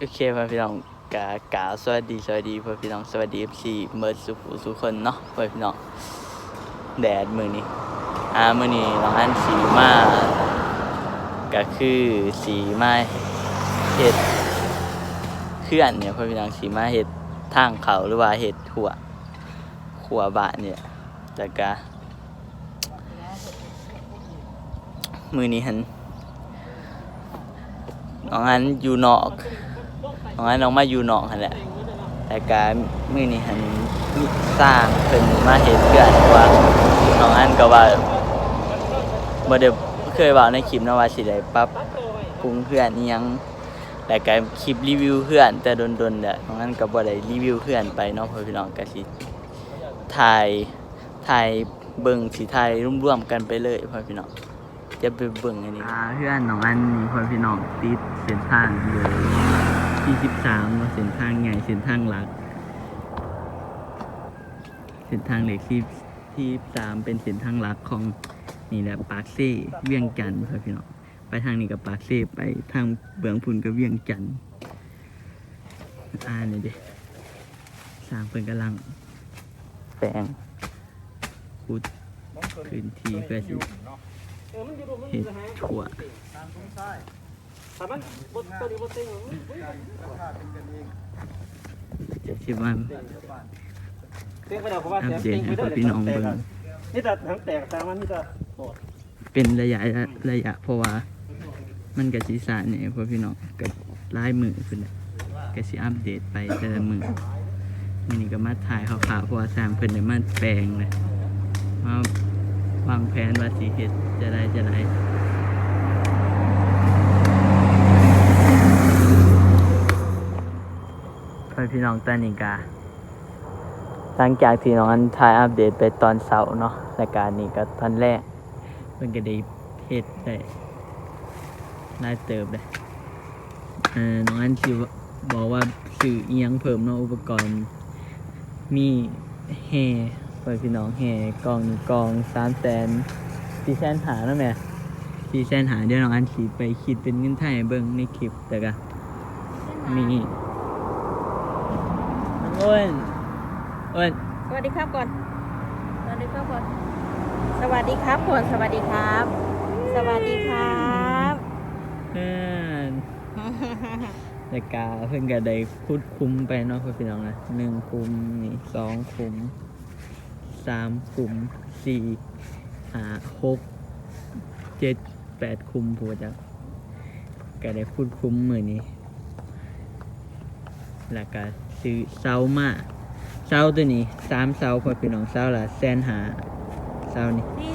โอเคพ่อพี่น้องกากาสวัสดีสวัสดีพ่อพี่น้องสวัสดีสี่เมิร์ดสุขุสุคนเนาะพ่อพี่น้องแดดมือนี้อ่ามือนี้น้องอันสีมาก็คือสีมาเห็ดเคลื่อนเนี่ยพ่อพี่น้องสีมาเห็ดทางเขาหรือว่าเห็ดหัวขัวบะเนี่ยแล้วก็มือนี้หันน้องอันอยู่นอก น้องอันน้องมาอยู่นอกหั่นแหละแต่การมื้อนี้หันมีสร้างเพิ่นมาเฮ็ดเพื่อนว่าน้องอันก็ว่าบ่ได้เคยเว้าในคลิปนะว่าสิได้ปรับปรุงเพื่อนยังแต่ก็คลิปรีวิวเพื่อน แต่โดนๆเนี่ยน้องอันก็บ่ได้รีวิวเพื่อนไปเนาะเพื่อพี่น้องก็สิถ่ายถ่ายเบิ่งสิถ่ายร่วมๆกันไปเลยพ่อพี่น้องจะไปเบิ่งอันนี้เพื่อนน้องอันนี่พ่อพี่น้องติดเส้นทางเลย ที่สิบสามเส้นทางใหญ่เส้นทางหลัก เส้นทางเหล็กที่ที่สามเป็นเส้นทางหลักของนี่แหละปากเซ่เวียงจันทน์เพื่อนพี่น้องไปทางนี้กับปากเซ่ไปทางเบืองพุนกับเวียงจันทน์อ่านี่เด้สร้างเพิ่นกำลังแปลงขุดพื้นที่เพื่อที่เห็ดถั่ว ถ้ามันบดตัวนี้บดเต็งจะชิมันเต็งไปแล้วเพราะว่าอัปเต็งเดตไปให้เด้อพี่น้องเบิ่งนี่แต่ทั้งแตกตามมันนี่แต่โดดเป็นระยะระยะเพราะว่า มันกับสีสานเนี่ยพอพี่น้องกับลายมือขึ้นแหละก็สิอัปเดตไปแต่ละมือมันนี่ก็มาถ่ายข่าวๆเพราะว่าสร้างเพิ่นได้มาแปลงเลยมาวางแผนว่าสีเฮ็ดจะได้จะได้ พอพี่น้องตอนนี้กาหลังจากที่น้องอันถ่ายอัปเดตไปตอนเสาร์เนาะรายการนี้ก็ตอนแรกมันก็ได้เฮ็ดได้ได้เติบเลยเอ่อน้องอันสิบอกว่าสื่อเอียงเพิ่มเนาะอุปกรณ์ มีแห่ไปพี่น้องแห่กองกองสามแสนสี่แสนหาเนาะแม่สี่แสนหาเดี๋ยวน้องอันสีไปคิดเป็นเงินไทยเบิ่งในคลิปแต่ก็มี องอ้วนอ้วนสวัสดีครับก่อน สวัสดีครับก่อน สวัสดีครับก่อน สวัสดีครับ สวัสดีครับเพื่อนรายการเพิ่งก็ได้คุดคุ้มไปเนาะพี่น้องนะหนึ่งคุ้มนี่สองคุ้มสามคุ้มสี่ห้าหกเจ็ดแปดคุ้มผัวจักก็ได้คุดคุ้มมือนี้ แล้วก็ซื้อเสามาเสาตัวนี้สามเสาพอพี่น้องเสาละแสนหาเสานี่สี่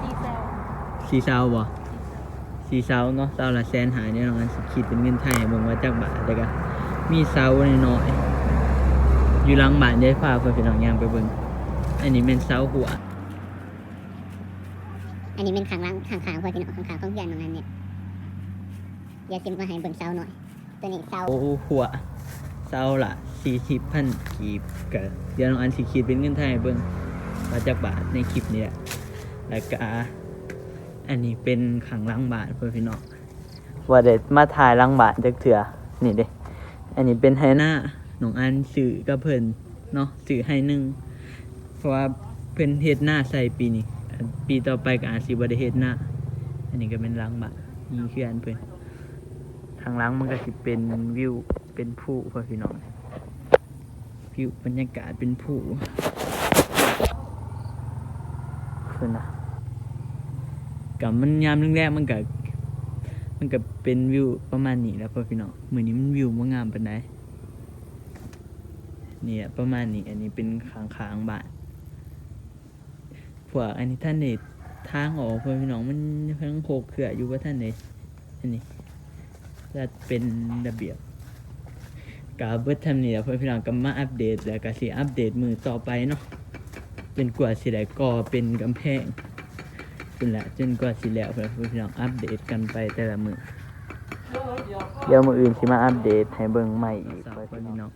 สี่เซลสี่เสาบ่สีเสาเนาะเสาละแสนหาเนี่ยน้องอันสิคิดเป็นเงินไทยเบิ่งว่าจักบาทเด้อก็มีเสาน้อยๆอยู่หลังบ้านยายฟ้าเพิ่นพี่น้องย่างไปเบิ่งอันนี้เป็นเสาหัวอันนี้เป็นขังล่างขังขางพอพี่น้องขังขางของเพื่อนของนั้นเนี่ยอย่าซิมมาให้เบิ่งเสาหน่อย ตัวนี้เสาโอ้หัวเสาละ40,000กีบก็เดี๋ยวน้องอันสิคิดเป็นเงินไทยเบิ่งว่าจักบาทในคลิปนี้แหละแล้วก็อันนี้เป็นขังหลังบานเพิ่นพี่น้องว่าได้มาถ่ายหลังบานจักเทื่อนี่เด้อันนี้เป็นไฮน้าหนองอันสื่อกับเพิ่นเนาะสื่อให้หนึ่งเพราะว่าเพิ่นเฮ็ดหน้าใส่ปีนี้ปีต่อไปก็อาจสิบ่ได้เฮ็ดหน้าอันนี้ก็เป็นหลังบะนี่คืออันเพิ่น ทางหลังมันก็สิเป็นวิวเป็นผู้พ่อพี่น้องวิวบรรยากาศเป็นผู้เพิ่นะกับมันยามแรกๆมันก็มันก็เป็นวิวประมาณนี้แล้วพ่อพี่น้องเหมือนนี้มันวิวบ่งามปานใดเนี่ยประมาณนี้อันนี้เป็นค้างค้างบานพวกอันนี้ท่านเนตทางออกพ่อพี่น้องมันเพิ่งโคกเขื่ออยู่ว่าท่านเนตอันนี้ จะเป็นระเบียบกาเบิดทำนี่แหล้วเพื่อนพี่น้องก็มาอัปเดตแล้วก็สิอัปเดตมือต่อไปเนาะจนกว่าสิได้ก่อเป็นกำแพงจนละจนกว่าสิแล้วเพื่อนพี่น้องอัปเดตกันไปแต่ละมือเดี๋ยวมืออื่นสิมาอัปเดตให้เบิ่งใหม่อีกเพื่อนพี่น้อง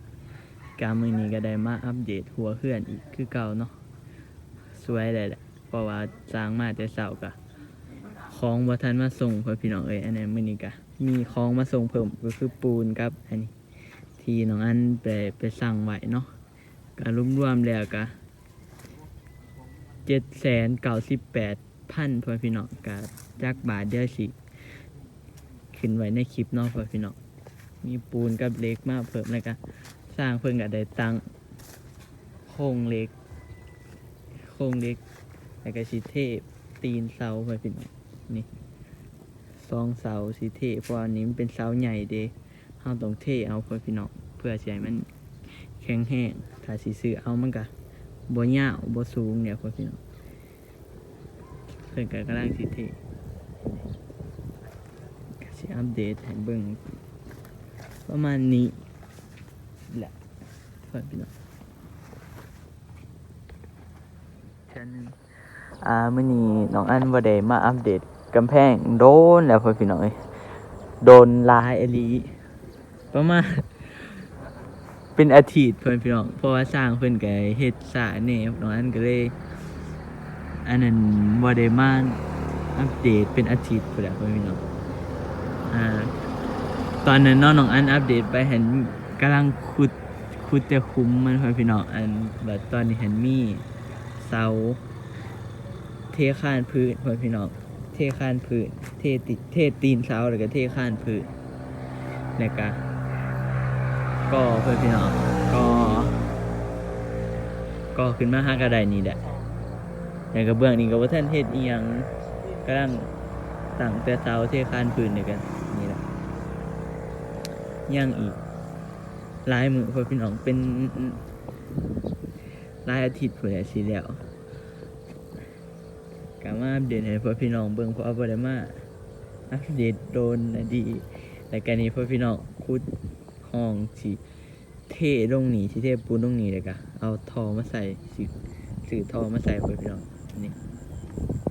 กามือนี้ก็ได้มาอัปเดตหัวเพื่อนอีกคือเก่าเนาะสวยเลยแหละเพราะว่าสร้างมาแต่เสาร์กะขของบ่ทันมาส่งเพื่อพี่น้องเอ้ยอันนี้มื้อนี้ก็ มีของมาส่งเพิ่มก็คือปูนกับอันนี้ที่น้องอันไปไปสั่งไว้เนาะก็รวมๆแล้วก็798,000พ่อพี่น้องก็จักบาทเดียวสิขึ้นไว้ในคลิปเนาะพ่อพี่น้องมีปูนกับเล็กมากเพิ่มแล้วก็สร้างเพิ่นก็ได้ตังโครงเล็ก โครงเล็กแล้วก็สิเทพตีนเสาพ่อพี่น้องนี่ สองเสาสิเทเพราะอันนี้มันเป็นเสาใหญ่เด้เฮาต้องเทเอาเพื่อพี่น้องเพื่อให้มันแข็งแห้งถ้าสิซื้อเอามันก็บ่ยาวบ่สูงเนี่ยเพื่อพี่น้องเพิ่นก็กำลังสิเทสิอัปเดตให้เบิ่งประมาณนี้แหละเพื่อพี่น้องชั้นหนึงอ่ามื้อนี้น้องอันบ่ได้มาอัปเดต กำแพงโดนแล้วพี่น้องเอ้ยโดนลายอลีประมาณเป็นอาทิตย์เพิ่นพี่น้องเพราะว่าสร้างเพิ่อนก็เฮ็ดสระแหน่น้องอันก็เลยอันนั้นบ่ได้มานอัปเดตเป็นอาทิตย์พุ่นแหละเพิ่นพี่น้องอ่าตอนนั้นน้องอันอัปเดตไปเห็นกำลังขุดขุดแต่คุ้มมันเพิ่นพี่น้องอันแบัดตอนนี้เห็นมีเสาเทคานพื้นเพิ่นพี่น้อง คานพื้น เทติเทตีนเสาแล้วก็เทคานพื้นแล้วก็ก็เพื่อนพี่น้องก็ ก็ขึ้นมาหากระไดนี่แหละแล้วก็เบื้องนี้ก็ว่าท่านเฮ็ดอียงกำลังตั้งแต่เสาเทคานพื้นนี่กันนี่แหละย่างอีกลายมือเพื่อนพี่น้องเป็นลายอาทิตย์เพื่อสิแล้ว กามาอัปเดตให้พ่อพี่น้องเบิ่งเพราะว่าบ่ได้มาอัปเดตโดนอดีตแต่การนี้พ่อพี่น้องคุดห้องที่เทลงนี้ที่เทปูนลงนี้เลยกะเอาทอมาใส่สิสื่อทอมาใส่พ่อพี่น้องนี่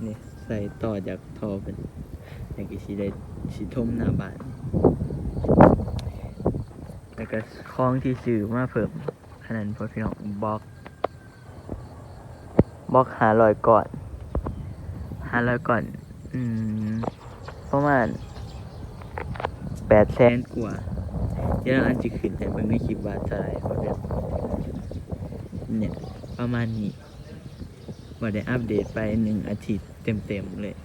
นี่ใส่ต่อจากทอเป็นอย่างกี่สีได้สีทมหน้าบ้านแล้วก็คล้องที่สื่อมาเพิ่มขนาดเพื่อพี่น้องบล็อกบล็อกหาลอยก่อน หาลอยก่อน อืมประมาณแปดแสนกว่าเดี๋ยวเราอันจะขึ้นแต่เบิ่งในคลิปว่าเท่าไหร่บ่แบบเนี่ยประมาณนี้ว่าได้อัปเดตไปหนึ่งอาทิตย์เต็มๆเลย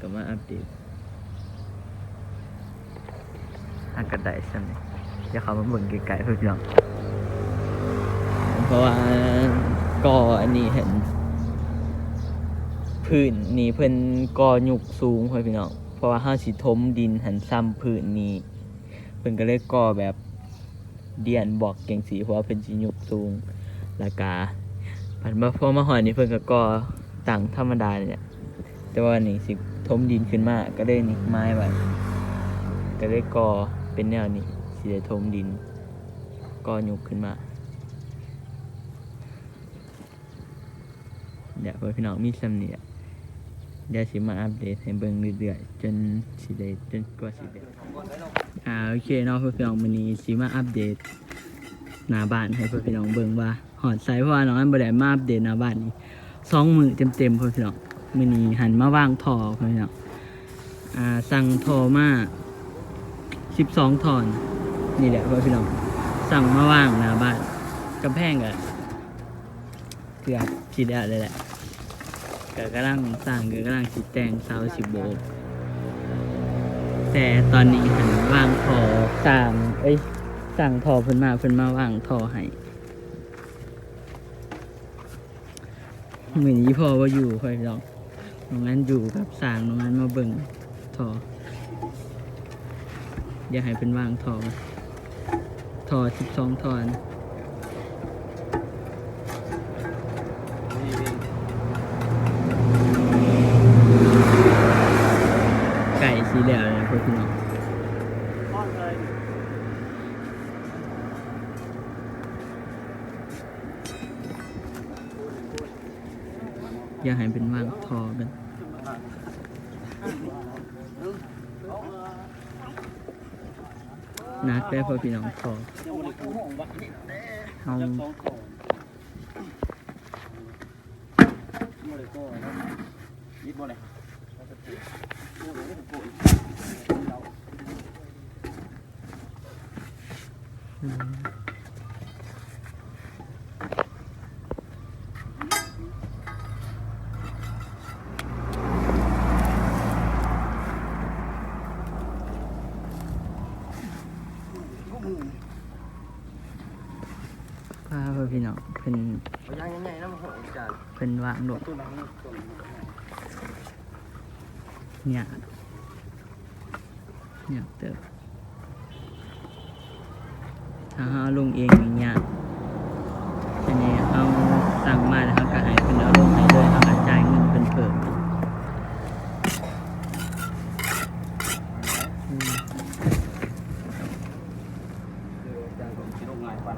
ก็มาอัปเดตอากระไดสั่นเดี๋ยวเขามาเบิ่งไกลๆเพื่อนพี่น้องเพราะว่าก็อันนี้เห็น พื้นนี่เพิ่นก่อหยุกสูงพ่อพี่น้องเพราะว่าห้าสิทมดินหันซ้ำพื้นนี้เพิ่นก็เลยก่อแบบเดียนบอกเก่งสีเพราะว่าเพิ่นสิหยุกสูงแล้วก็ผันมาพอมาหอยนี่เพิ่นก็ก่อตั้งธรรมดาเนี่ยแต่ว่านี่สิทมดินขึ้นมาก็เลยนี่ไม้ไว้ก็เลยก่อเป็นแนวนี้สิได้ทมดินก่อหยุกขึ้นมาเดี๋ยวพี่พี่น้องมีสำเนีย เดี๋ยวสิมาอัปเดตให้เบิ่งเรื่อยๆจนสิได้จนกว่าสิได้อ่าโอเคเนาะเพื่อนพี่น้องมื้อนี้สิมาอัปเดตหน้าบ้านให้เพื่อนพี่น้องเบิ่งว่าหอดใส่เพราะว่าน้องอันบ่ได้มาอัปเดตหน้าบ้านนี่สองมื้อเต็มๆเพื่อนพี่น้องมื้อนี้หันมาวางท่อเพื่อนพี่น้องอ่าสั่งท่อมา12ทอนนี่แหละเพื่อนพี่น้องสั่งมาวางหน้าบ้านกำแพงก็เกือบสิได้เลยแหละ ก็กำลังสร้างก็กำลังสิแต่งเสาสิบโบกแต่ตอนนี้หันวางทอสร้างเอ้ยสั่งทอเพิ่นมาเพิ่นมาวางทอให้เหมือนยี่พ่อว่าอยู่ค่อยลองน้องนั้นอยู่กับสร้างน้องนั้นมาเบิ่งทอเดี๋ยวให้เป็นวางทอทอสิบสองทอน ไก่สีเหลืองเลยพวกพี่น้อง อ้อนเลย อ ย่าให้เป็นว่างทอกันนัดไปพวกพี่น้องทอเอายิบบ่เลย พาพ่อพี่ น้องเพิ่นเอาย่างใหญ่ๆน้ำหอมจานเพิ่นวางโดดตัวนั้นตัวนี้เนี่ยเนี่ยเติบถ้าเอาลงเองอย่างเงี้ยอันนี้เอาสั่งมาแล้วเขาก็ให้เพิ่นเอาลงให้เลยเขาก็จ่ายเงินเพิ่นเพิ่มอืม จานผมชิโร่ง่ายกว่า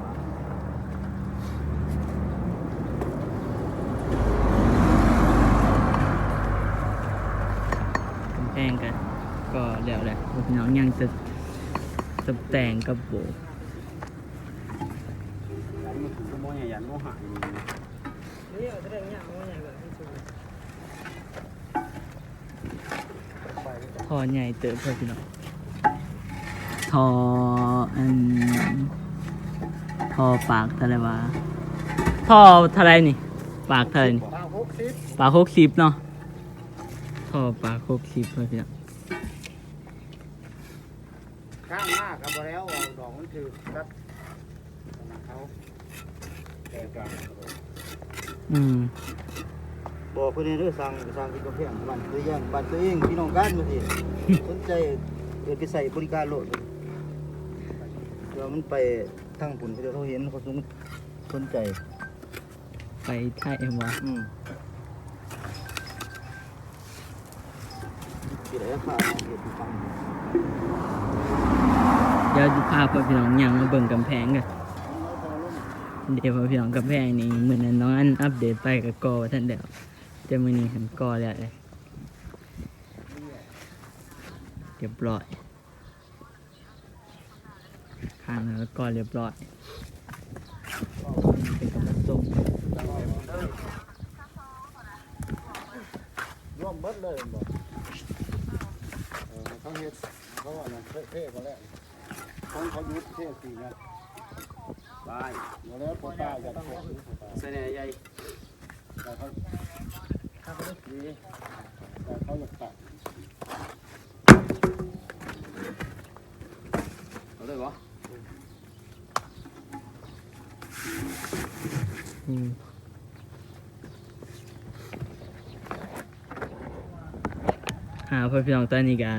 กำแพงกันก็แล้วแหละพี่น้องยังจะตกแต่งกับโบทอใหญ่เติบเพื่อพี่น้องทออันทอปากท่าไรวะทอท่าไรนี่ ปากเท่าไหรนี่ปลาหกสิบปากหกสิบเนาะ อปากหกสิบเพื่อพี่น้องข้างมากครับแล้วเอาดอกมันถือรัดเขาแต่กลางอืมบอกเพื่อนเรื่องสั่งสั่งที่กระเพียงบ้านตัวอย่างบ้านตัวเองพี่น้องกันมาสิสนใจเออไปใส่บริการโหลดเรามันไปทางผุนเขาเห็นเขาสนสนใจไปไทยเอ็มวะอืมกี่ได้ข่าว เดี๋ยวพาพ่อพี่น้องยังมาเบิ่งกำแพงกันเดี๋ยวพ่อพี่น้องกำแพงนี่เหมือนนั้นน้องอันอัปเดตไปกับกอท่านเดียวจะมือนี้เห็นกอแล้วเลยเรียบร้อยข้างแล้วก็เรียบร้อยเป็นกำลังส่งร่วมเบิดเลยบอก เขาเฮ็ดเขาว่าน่ะเท่ๆก็แล้วเขาเขายุดเท่สี่นะบายมาแล้วพอตาจะของเสน่ห์ใหญ่แต่เขาถ้าเขาได้ดีแต่เขาอยากตัดเอาเลยวะอืมหาเพื่อนพี่น้องตอนนี้กะ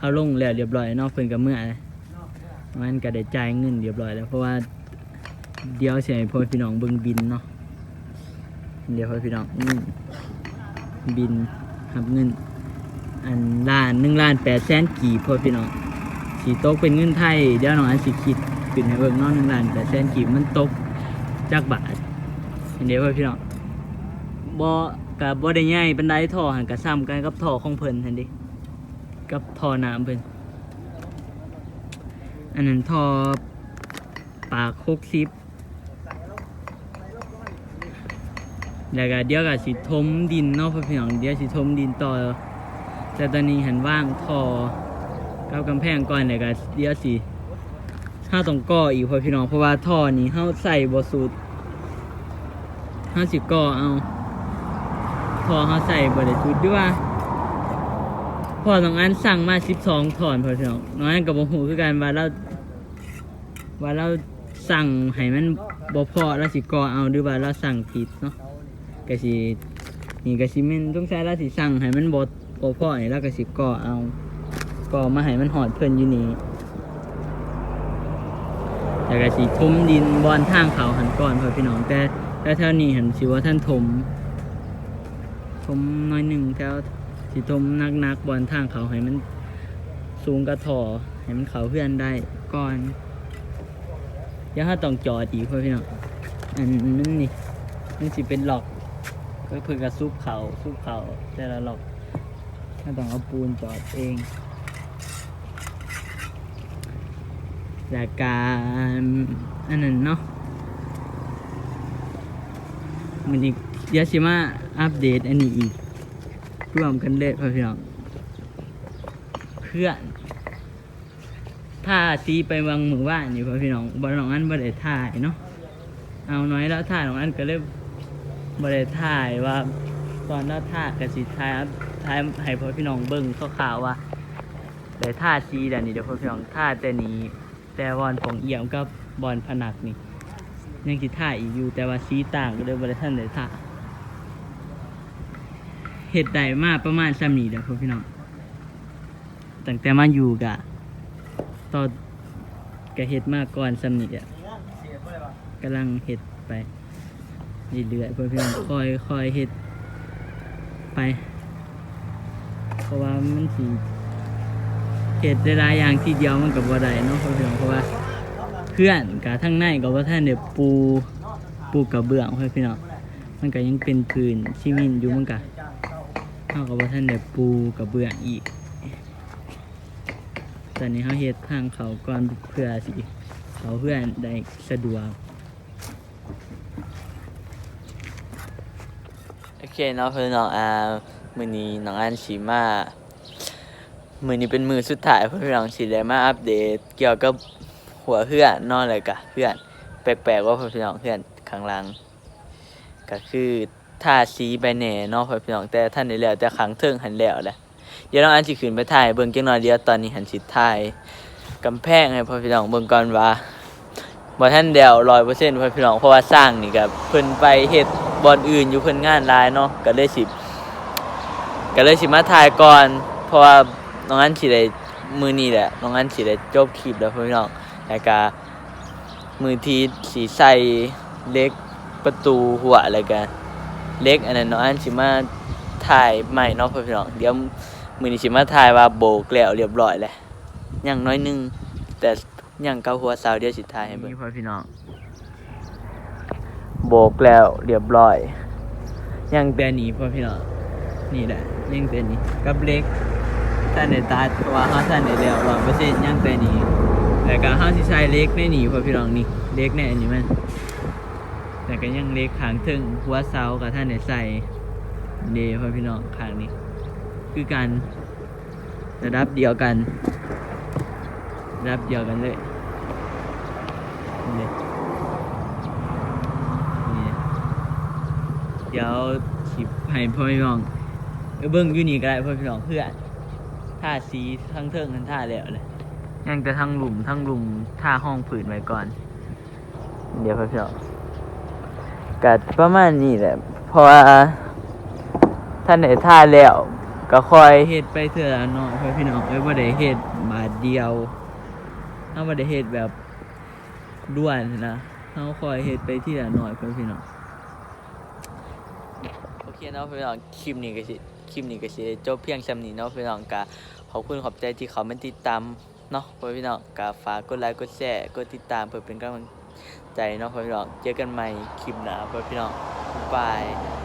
เอาลงแล้วเรียบร้อยนอกเพิ่นกับเมื่อเลยมันก็ได้จ่ายเงินเรียบร้อยแล้วเพราะว่าเดี๋ยวเสียพ่อพี่น้องเบิ่งบินเนาะเดี๋ยวพ่อพี่น้องอืบินหับเงิน อันล้านหนึ่งล้านแปดแสนกี่พ่อพี่น้องสีโต๊กเป็นเงินไทยเดี๋ยวน้องอันสิคิดขึ้นให้เบิ่งนาะหนึ่งล้านแปดแสนกี่มันตกจากบาทเดี๋ยวพ่อพี่น้องบ่กับบ่ได้ใหญ่ปานใดท่อหันก็ซ้ำกันกับท่อของเพิ่นหั่นดิ กับท่อน้ำเพิ่นอันนั้นท่อปากหกสิบแล้วก็เดี๋ยวก็สิถมดินเนาะพ่อพี่น้องเดี๋ยวสิถมดินต่อแต่ตอนนี้หันว่างท่อกับกำแพงก่อนเลยก็เดี๋ยวสิห้าต้องก่ออีกพ่อพี่น้องเพราะว่าท่อนี้เฮาใส่บ่สุดเฮาสิก่อเอาท่อเฮาใส่บ่ได้สุดด้วย พอสองอันสั่งมา12ถอนพอพี่น้องน้อยอันก็บ่ฮู้คือกันว่าเราว่าเราสั่งให้มันบ่พอแล้วสิกอเอาหรือว่าเราสั่งผิดเนาะก็สินี่ก็สิม่นต้องใช้เราสิสั่งให้มันบ่บ่พอให้เราก็สิกอเอากอมาให้มันหอดเพิ่นอยู่นี่แล้วก็สิทุ่มดินบอนทางเขาหันก่อนพอพี่น้องแต่แต่แถวนี้หันสิว่าท่านถมถมน้อยหนึ่งแถว สิถมนักๆบอนทางเขาให้มันสูงกระถอให้มันเขาเพื่อนได้ก่อนเดี๋ยวถ้าต้องจอดอีกพ่อพี่น้องอันนั้นนี่มันสิเป็นหลอกก็เพิ่งกระซุบเขาซุบเขาแต่ละหลอกถ้าต้องเอาปูนจอดเองจากการอันนั้นเนาะมันอีกยวสิมาอัปเดตอันนี้อีก ร่วมกันเลยพ่อพี่น้องเพื่อนถ้าซีไปวังมือว่านอยู่พ่อพี่น้องบ่น้องอันบ่ได้ถ่ายเนาะเอาน้อยแล้วถ่ายน้องอันก็เลยบ่ได้ถ่ายว่า ตอนเราถ่ายก็สิถ่ายถ่ายให้พ่อพี่น้องเบิ่งคร่าวว่าได้ท่าซีแต่นี่เดี๋ยวพ่อพี่น้องท่าแต่นี้แต่บอลของเอี่ยมกับบอลผนักนี่ยังสิท่าอีกอยู่แต่ว่าสีต่างก็เลยบ่ได้ท่านได้ท่า เฮ็ดได้มาประมาณซ้ำนี้เด้อพ่อพี่น้องตั้งแต่มาอยู่กะตอนก็เฮ็ดมาก่อนซ้ำนี้อะกำลังเฮ็ดไปเรื่อยๆพ่อพี่น้องคอยคอยเฮ็ดไป เพราะว่ามันสิเห็ดได้หลายอย่างที่เดียวมันกับบ่ได้เนาะพื่น้อนเพราะว่าเพื่อนกับทั้งในกับว่าท่านเดี๋ยวปูปูกระเบื้องพ่อพี่น้องมันก็ยังเป็นพื้นชิมินอยู่มันก็ เท่ากับว่าท่านเดี๋ยวปูกระเบื้องอีก ตอนนี้เขาเฮ็ดทางเขาก่อนเพื่อสิ เขาเพื่อนได้สะดวก โอเคเนาะเพื่อนน้องอามือนี้น้องอันสีมา มือนี้เป็นมือสุดท้ายเพื่อนน้องสิได้มาอัปเดต เกี่ยวกับหัวเพื่อนนอนอะไรกะเพื่อน แปลกๆว่าเพื่อนน้องเพื่อนข้างหล่างก็คือ ท่าสีไปแหน่เนาะพ่อพี่น้องแต่ท่านได้แล้วแต่ขังเทิงหันแล้วแหละเดี๋ยวน้องอันสิขึ้นไปถ่ายเบิ่งจังหน่อยเดียวตอนนี้หันสิถ่ายกำแพงให้เพื่อพี่น้องเบิ่งก่อนว่าบ่ท่านเดียว100%เพื่อนต์พี่น้องเพราะว่าสร้างนี่ก็เพิ่นไปเฮ็ดบอนอื่นอยู่เพิ่นงานหลายเนาะก็เลยสิก็เลยสิมาถ่ายก่อนเพราะว่าน้องอันสิได้มือนี้แหละน้องอันสิได้จบคลิปแล้วพี่น้องแล้วก็มือทีสีใส่เล็กประตูหัวอะไรกัน เล็กอันนั้นน้องอันสิมาถ่ายใหม่เนาะพี่น้องเดี๋ยวมือนี้สิมาถ่ายว่าโบกแล้วเรียบร้อยแล้วยังน้อยนึงแต่ยังเกาหัวสาเดียวสิถ่ายให้เบิ่งพ่อพี่น้องโบกแล้วเรียบร้อย ยังแต่นี้พ่อพี่น้องนี่แหละยังแต่นี้กับเล็กท่านในตาว่าเขาท่านในแล้วร้อยเปอร์เซ็นต์ยังแต่นี้แต่ก็เขาสิใช้เล็กในนี่พอพี่น้องนี่เล็กในอันนี้มัน แต่ก็ยังเล็กขางถึงหัวเสากับท่านในใส่เดพอพี่น้องขางนี้ คือการระดับเดียวกันระดับเดียวกันเลยเดี๋ยวสิบให้พ่อพี่น้องเบิ้งอยู่นี่ก็ได้พ่อพี่น้องเพื่อนท่าสีทั้งเทิงทั้งท่าแล้วเลยยังจะทั้งหลุมทั้งหลุมท่าห้องผืนไว้ก่อน เดี๋ยวพ่อพี่น้อง กัประมาณนี้แหละเพราะว่าท่านไหนท่าแล้วก็คอยเฮ็ดไปเถื่อะเนาะเพื่อพี่น้องเอ้ยบ่ได้เฮ็ดบาทเดียวถ้าบ่ได้เฮ็ดแบบด่วนนะเฮาคอยเฮ็ดไปที่ละน้อยเพื่อพี่น้องโอเคเนาะพี่น้องคลิปนี้ก็สิคลิปนี้ก็สิจบเพียงซำนี้เนาะพี่น้องกะขอบคุณขอบใจที่เขามาติดตามเนาะพี่น้องกะฝากกดไลค์กดแชร์กดติดตามเพื่อเป็นกำลัง ใจเนาะพี่น้องเจอกันใหม่คลิปหน้าพี่น้องบ๊ายบาย